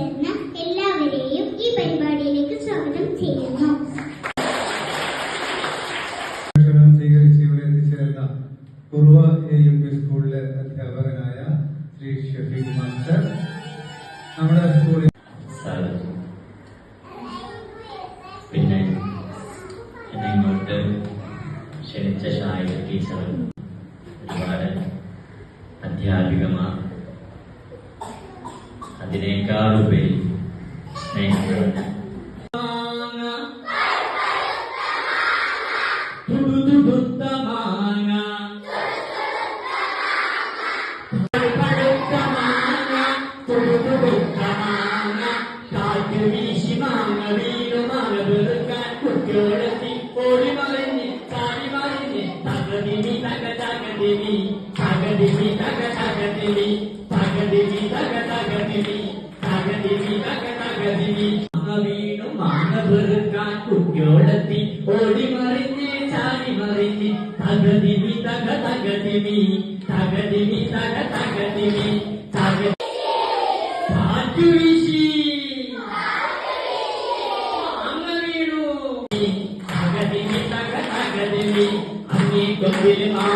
എത്തിച്ചേർന്ന എല്ലാവരെയും ഈ പരിപാടിയിലേക്ക് സ്വാഗതം ചെയ്യുന്നു. സ്വീകരിച്ച് ഇവിടെ എത്തിച്ചേർന്ന പൂർവ എ യു പി സ്കൂളിലെ അധ്യാപകനായ ശ്രീ ഷഫീഖ് മാസ്റ്റർ നമ്മുടെ സ്കൂളിൽ അതിനേക്കാൾ తగదివి తగదివి తగ తగదివి తగ కాటువిషి అంగవీడు తగదివి తగ తగదివి అన్ని గొప్పిలిమా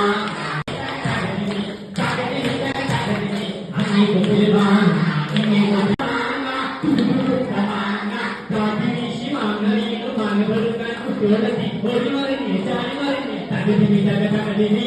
తగదివి తగదివి తగ తగదివి అన్ని గొప్పిలిమా అన్ని గొప్పిలి తగదివి తగ తగదివి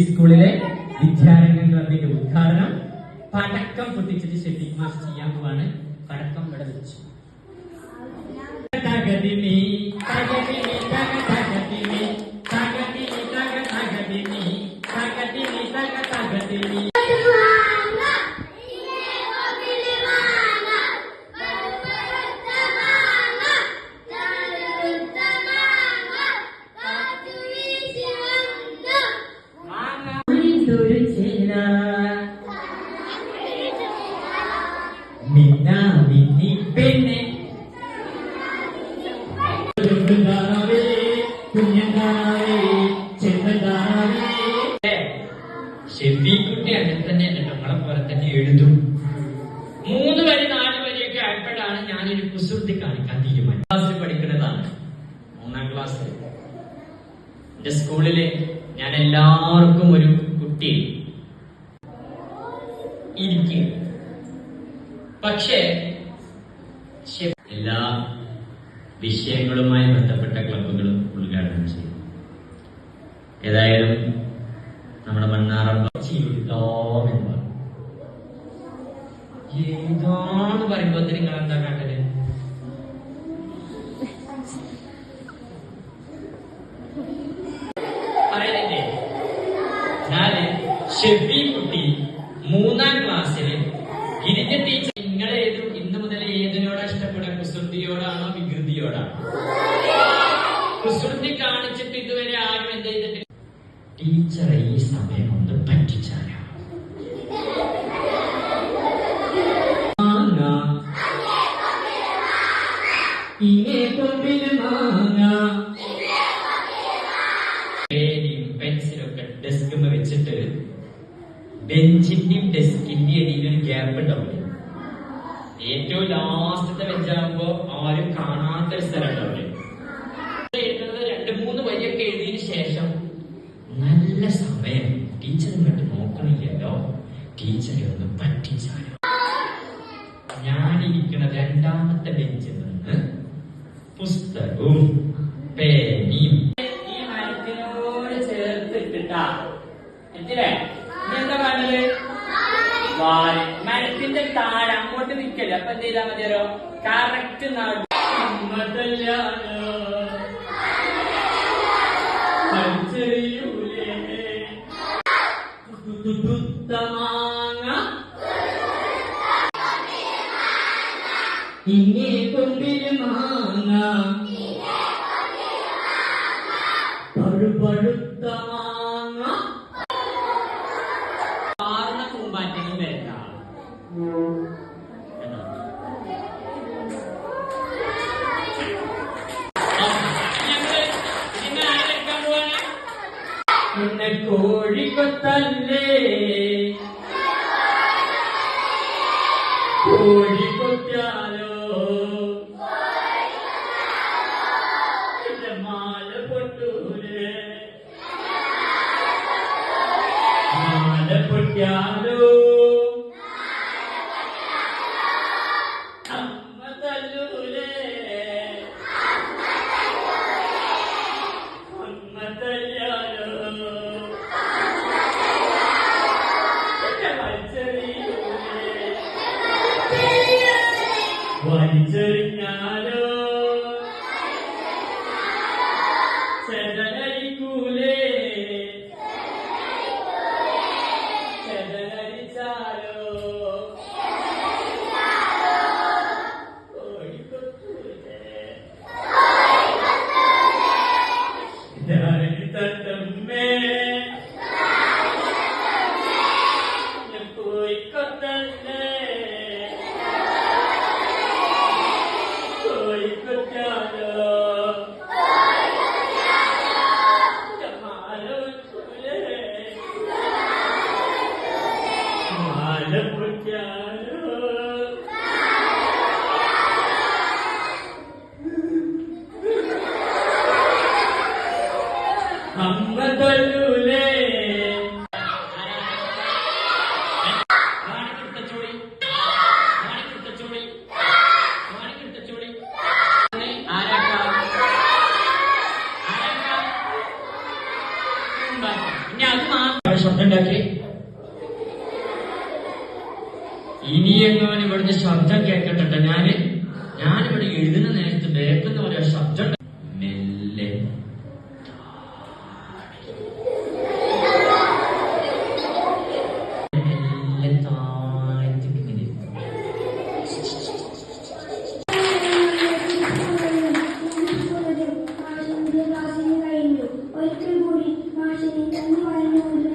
സ്കൂളിലെ വിദ്യാരംഗം ക്ലബിന്റെ ഉദ്ഘാടനം. പടക്കം പൊട്ടിച്ചിട്ട് ഷെഫീഖ് മാസ്റ്റർ ചെയ്യാൻ പടക്കം ഇവിടെ വെച്ചു. എന്റെ സ്കൂളിൽ ഞാൻ എല്ലാവർക്കും ഒരു കുട്ടി ഇരിക്കും. പക്ഷേ എല്ലാ വിഷയങ്ങളുമായി ബന്ധപ്പെട്ട ക്ലബുകളും ഉദ്ഘാടനം ചെയ്യും ഏതായാലും നമ്മുടെ മണ്ണാറം ജീവിതം എന്ന് എഴുതാന്ന് പറയുമ്പോ നിങ്ങൾ എന്താ കാട്ടൽ പറയുന്നില്ലേ ഞാൻ ഷെഫി കുട്ടി മൂന്നാം ക്ലാസ്സിൽ ഗിരിജ ടീച്ചർ നിങ്ങളെ ഏത് ഇന്ന് മുതൽ ഏതിനോടാ ഇഷ്ടപ്പെടുക? കുസൃതിയോടാണോ വികൃതിയോടാണോ? കുസൃതി കാണിച്ചിട്ട് ഇതുവരെ ആരും എന്ത് ചെയ്തിട്ടില്ല. ടീച്ചറെ ഈ സമയം ഒന്ന് പറ്റിച്ചാലോ? മാങ്ങ ബെഞ്ചിന്റെയും ഡെസ്കിന്റെയും ഇടയിൽ ഒരു ഗ്യാപ്പ് ഉണ്ടാവില്ല ഏറ്റവും ലാസ്റ്റത്തെ ബെഞ്ചാകുമ്പോ ആരും കാണാത്ത ഒരു സ്ഥലം ഉണ്ടാവില്ല? രണ്ട് മൂന്ന് വരിയൊക്കെ എഴുതിയതിനു ശേഷം നല്ല സമയം. ടീച്ചർ ഇങ്ങോട്ട് നോക്കണില്ലല്ലോ. ടീച്ചറെ ഒന്ന് പറ്റിച്ചാലോ ഞാനിരിക്കുന്ന രണ്ടാമത്തെ ബെഞ്ചിൽ നിന്ന് പുസ്തകവും പേനയും. ഈ മരത്തിനോട് ചേർത്തിട്ടിട്ടാ. എന്തിനെ എന്താ വേണ്ടത്? മരത്തിന്റെ താഴെ അങ്ങോട്ട് നിൽക്കല്ലേ അപ്പൊ എന്ത് ചെയ്താൽ മതിയല്ലോ കറക്റ്റ് മാങ്ങ ഇങ്ങേ കൊമ്പിൽ മാങ്ങ. പഴുപഴുത്ത പിന്നെ കോഴിക്കൊത്തല്ലേ കോഴിക്കൊത്താലോ എന്റെ മാല പൊട്ടൂലേ മാല പൊട്ടിയാലോ and അമ്മ തല്ലൂലേ ശബ്ദം ഉണ്ടാക്കി ഇനിയെങ്ങാനും ഇവിടുന്ന് ശബ്ദം കേൾക്കട്ടെ ഞാൻ ഞാനിവിടെ എഴുതുന്ന നേരത്ത് ബേക്കെന്ന് ഒരു ശബ്ദം ഒരിക്കൽ കൂടി മാഷിനെ തന്നെ പറഞ്ഞു